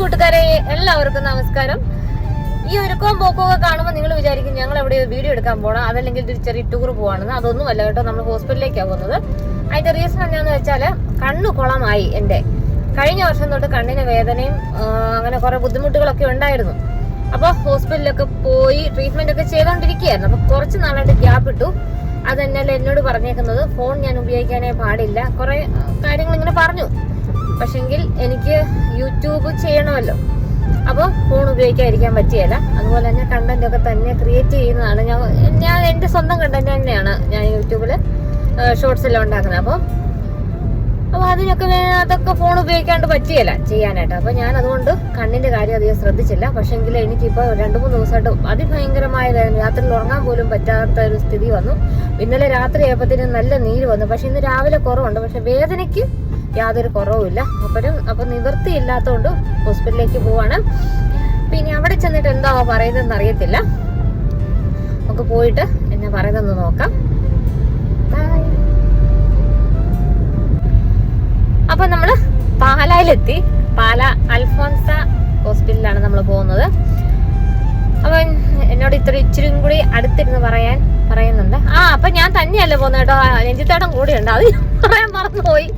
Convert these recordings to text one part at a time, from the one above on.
കൂട്ടുകാരെ എല്ലാവർക്കും നമസ്കാരം. ഈ ഒരുക്കവും പോക്കവും കാണുമ്പോൾ നിങ്ങൾ വിചാരിക്കും ഞങ്ങൾ എവിടെ വീഡിയോ എടുക്കാൻ പോകണം അതല്ലെങ്കിൽ ഒരു ചെറിയ ടൂർ പോവാണെന്ന്. അതൊന്നും അല്ല കേട്ടോ നമ്മൾ ഹോസ്പിറ്റലിലേക്കാണ് പോകുന്നത്. അതിന്റെ റീസൺ എന്താണെന്ന് വെച്ചാൽ കണ്ണു കുളമായി എന്റെ കഴിഞ്ഞ വർഷം തൊട്ട് കണ്ണിന് വേദനയും അങ്ങനെ കുറെ ബുദ്ധിമുട്ടുകളൊക്കെ ഉണ്ടായിരുന്നു. അപ്പോൾ ഹോസ്പിറ്റലിലൊക്കെ പോയി ട്രീറ്റ്മെന്റ് ഒക്കെ ചെയ്തോണ്ടിരിക്കുകയായിരുന്നു. അപ്പൊ കുറച്ച് നാളായിട്ട് ഗ്യാപ്പ് ഇട്ടു. അതെന്നല്ല എന്നോട് പറഞ്ഞേക്കുന്നത്? ഫോൺ ഞാൻ ഉപയോഗിക്കാനേ പാടില്ല. കുറെ കാര്യങ്ങൾ ഇങ്ങനെ പറഞ്ഞു. പക്ഷെങ്കിൽ എനിക്ക് യൂട്യൂബ് ചെയ്യണമല്ലോ. അപ്പോൾ ഫോൺ ഉപയോഗിക്കാതിരിക്കാൻ പറ്റിയല്ല അതുപോലെ തന്നെ കണ്ടന്റ് ഒക്കെ തന്നെ ക്രിയേറ്റ് ചെയ്യുന്നതാണ് ഞാൻ. ഞാൻ എന്റെ സ്വന്തം കണ്ടന്റ് തന്നെയാണ് ഞാൻ യൂട്യൂബിൽ ഷോർട്സ് എല്ലാം ഉണ്ടാക്കുന്നത്. അപ്പോൾ അപ്പോൾ അതിനൊക്കെ അതൊക്കെ ഫോൺ ഉപയോഗിക്കാണ്ട് പറ്റിയല്ല ചെയ്യാനായിട്ട്. അപ്പോൾ ഞാൻ അതുകൊണ്ട് കണ്ണിന്റെ കാര്യം അധികം ശ്രദ്ധിച്ചില്ല. പക്ഷെങ്കിൽ എനിക്കിപ്പോൾ രണ്ട് മൂന്ന് ദിവസമായിട്ട് അതിഭയങ്കരമായ വേദന രാത്രിയിൽ ഉറങ്ങാൻ പോലും പറ്റാത്ത ഒരു സ്ഥിതി വന്നു. ഇന്നലെ രാത്രി ആയപ്പോഴത്തേനും നല്ല നീര് വന്നു. പക്ഷേ ഇന്ന് രാവിലെ കുറവുണ്ട്. പക്ഷേ വേദനയ്ക്ക് യാതൊരു കുറവുമില്ല. അപ്പോഴും അപ്പൊ നിവൃത്തിയില്ലാത്തതുകൊണ്ട് ഹോസ്പിറ്റലിലേക്ക് പോവാണ്. പിന്നെ അവിടെ ചെന്നിട്ട് എന്താ പറയുന്നതെന്ന് അറിയത്തില്ല. നമുക്ക് പോയിട്ട് എന്നെ പറയുന്നതെന്ന് നോക്കാം. അപ്പൊ നമ്മൾ പാലായിലെത്തി. പാല അൽഫോൻസ ഹോസ്പിറ്റലിലാണ് നമ്മൾ പോകുന്നത്. അപ്പൊ എന്നോട് ഇത്ര ഇച്ചിരി കൂടി അടുത്തിരുന്ന് പറയാൻ പറയുന്നുണ്ട്. ആ അപ്പൊ ഞാൻ തന്നെയല്ല പോകുന്നത് കേട്ടോ. രഞ്ജിത്തേട്ടൻ കൂടെ ഉണ്ട് അത് പറയാൻ മറന്നുപോയി.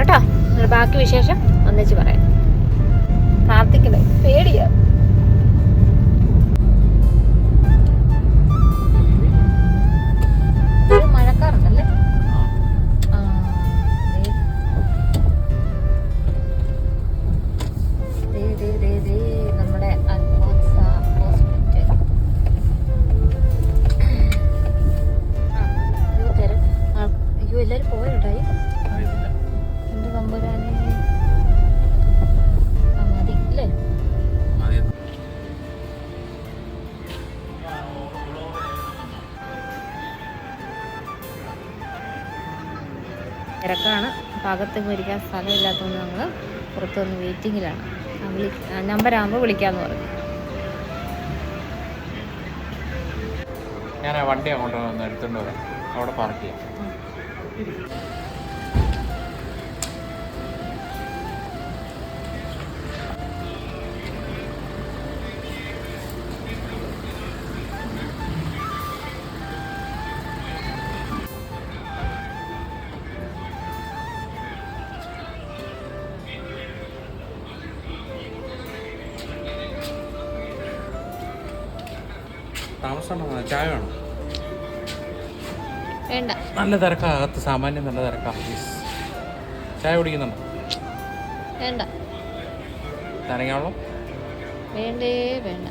കേട്ടോ. ബാക്കി വിശേഷം ഒന്നിച്ച് പറയാം. പ്രാർത്ഥിക്കണേ പേടിയാ. തിരക്കാണ്. ഭാഗത്തേക്ക് ഇരിക്കാൻ സ്ഥലമില്ലാത്തതുകൊണ്ട് ഞങ്ങൾ പുറത്ത് വന്ന് വെയിറ്റിങ്ങിലാണ് വിളി നമ്പർ ആകുമ്പോൾ വിളിക്കാമെന്ന് പറഞ്ഞു. ഞാൻ ആ വണ്ടി അങ്ങോട്ട് എടുത്തുകൊണ്ട് വരാം. അവിടെ പാർക്ക് ചെയ്യാം. താമസം ചായ വേണം? വേണ്ട. നല്ല തിരക്കാ അകത്ത് സാമാന്യം നല്ല തിരക്കാ പ്ലീസ് ചായ കുടിക്കുന്നുണ്ടോ? വേണ്ട. നനങ്ങാവളം വേണ്ടേ വേണ്ട.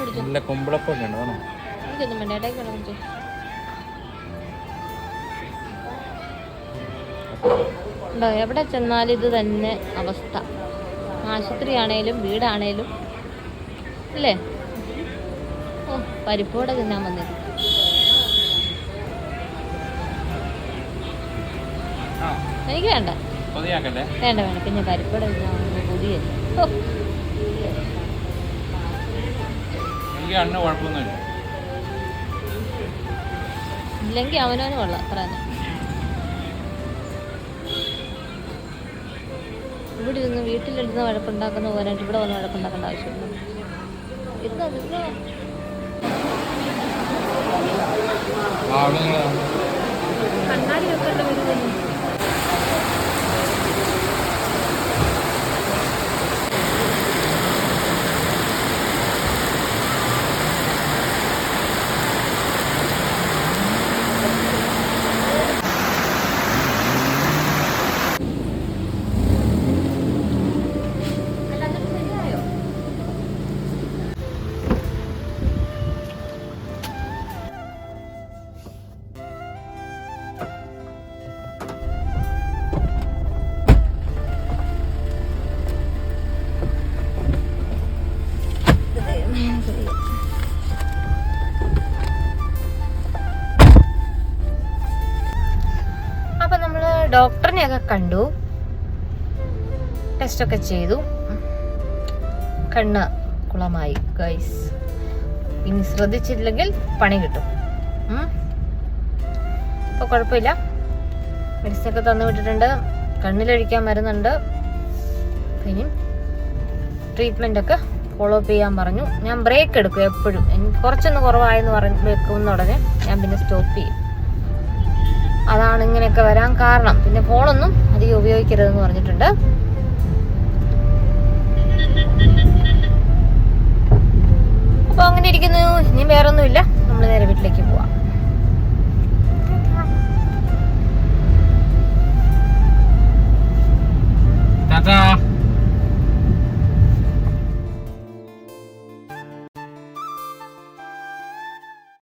കുടിച്ചു. നല്ല കുമ്പിളപ്പൊക്കെ ഉണ്ട് വേണോ? എനിക്കൊന്നും വേണ്ട ഏട്ടായിക്കണം കുടിച്ചു. ഉണ്ടോ? എവിടെ ചെന്നാലും ഇത് തന്നെ അവസ്ഥ. ആശുപത്രി ആണേലും വീടാണേലും അല്ലേ? ഓ പരിപ്പോടെ തിന്നാൻ വന്നത് എനിക്ക് വേണ്ട. വേണ്ട വേണ്ട. പിന്നെ പരിപ്പോടെ തിന്നാൻ വന്നത് പുതിയ ഇല്ലെങ്കിൽ അവനവന് കൊള്ളാം. പറയാൻ ഇവിടെ ഇരുന്ന് വീട്ടിലിരുന്ന് വഴക്കുണ്ടാക്കുന്ന പോകാനായിട്ട് ഇവിടെ വന്ന് വഴക്കുണ്ടാക്കേണ്ട ആവശ്യമില്ല. കണ്ണാടി വെക്കേണ്ട വരുന്നില്ല ഡോക്ടറിനെയൊക്കെ കണ്ടു. ടെസ്റ്റ് ഒക്കെ ചെയ്തു. കണ്ണ് കുളമായി ഗൈസ് ഇനി ശ്രദ്ധിച്ചില്ലെങ്കിൽ പണി കിട്ടും. ഇപ്പൊ കുഴപ്പമില്ല. മെഡിസിൻ ഒക്കെ തന്നു വിട്ടിട്ടുണ്ട്. കണ്ണിലൊഴിക്കാൻ മരുന്നുണ്ട് ഇനി ട്രീറ്റ്മെന്റ് ഒക്കെ ഫോളോ അപ്പ് ചെയ്യാൻ പറഞ്ഞു. ഞാൻ ബ്രേക്ക് എടുക്കും എപ്പോഴും. കുറച്ചൊന്ന് കുറവായെന്ന് പറഞ്ഞ് വെക്കുന്ന ഉടനെ ഞാൻ പിന്നെ സ്റ്റോപ്പ് ചെയ്യും. അതാണ് ഇങ്ങനെയൊക്കെ വരാൻ കാരണം. പിന്നെ ഫോണൊന്നും അധികം ഉപയോഗിക്കരുതെന്ന് പറഞ്ഞിട്ടുണ്ട്. അപ്പൊ അങ്ങനെ ഇരിക്കുന്നു. ഇനി വേറൊന്നുമില്ല. നമ്മൾ നേരെ വീട്ടിലേക്ക് പോവാം.